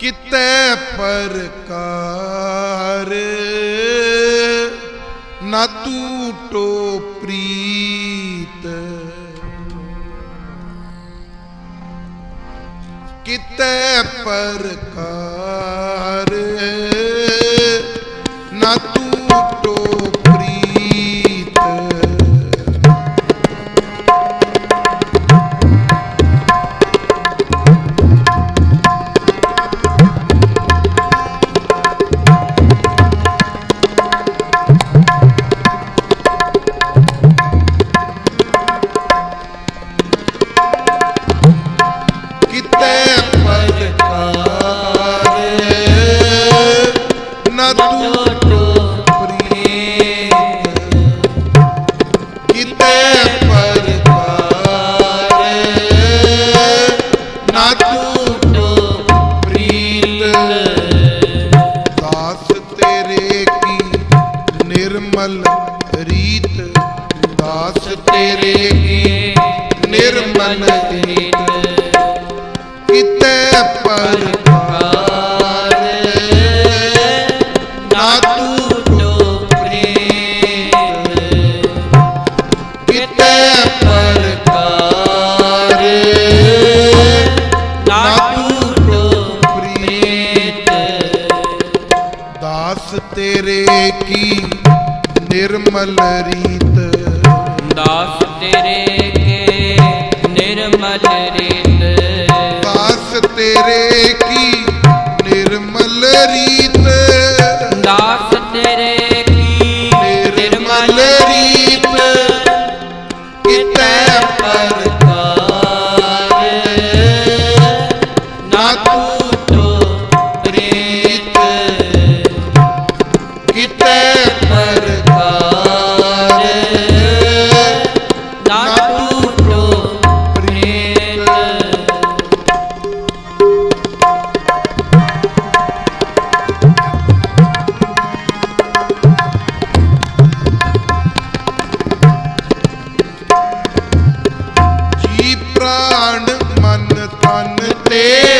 ਕਿਤੇ ਪਰਕਾਰ ਨਾ ਟੂਟੋ ਪ੍ਰੀਤ। ਕਿਤੇ ਪ੍ਰਕਾਰ ਨਿਰਮਲ ਰੀਤ ਦਾਸ ਤੇਰੇ ਕੇ ਨਿਰਮਲ ਰੀਤ ਦਾਸ ਤੇਰੇ ਪ੍ਰਾਣ ਮਨ ਤਨ ਤੇ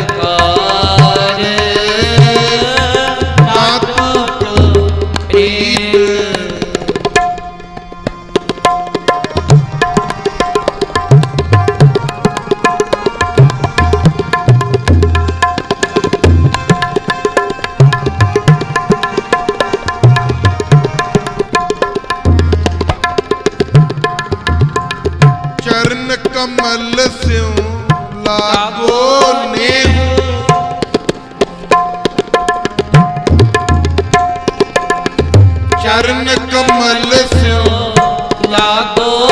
ਚਰਨ ਕਮਲ ਸਿਉ ਲਾਗੋ ਨੇ ਚਰਨ ਕਮਲ ਸਿਉ ਲਾਗੋ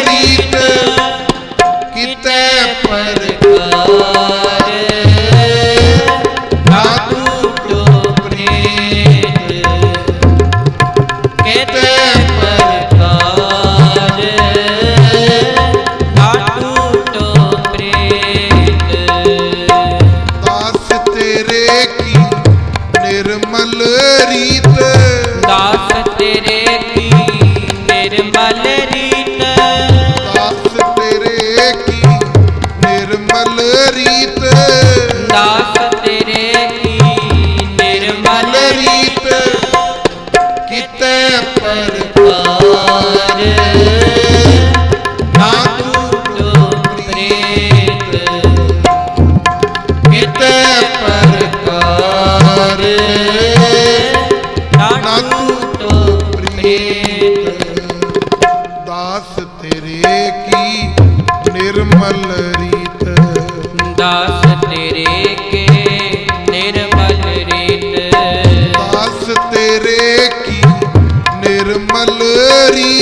ਰੀਤ ਕਿਤੇ ਪਰ ਰੀਤ। ਦਾਸ ਤੇਰੇ ਕੀ ਨਿਰਮਲ ਰੀਤ। ਕਿਤੇ ਪਰ ਕਾਰ ਨਾ ਟੂਟੋ ਪ੍ਰੀਤ ਕਿਤੇ ਪ੍ਰਕਾਰ। ਨਾ ਟੂਟੋ ਪ੍ਰੀਤ ਦਾਸ ਤੇਰੇ ਕੀ ਨਿਰਮਲ ਰੀਤ। ਦਾਸ ਤੇਰੇ ਕੇ ਨਿਰਮਲ ਰੀਤ ਦਾਸ ਤੇਰੇ ਕੀ ਨਿਰਮਲ ਰੀਤ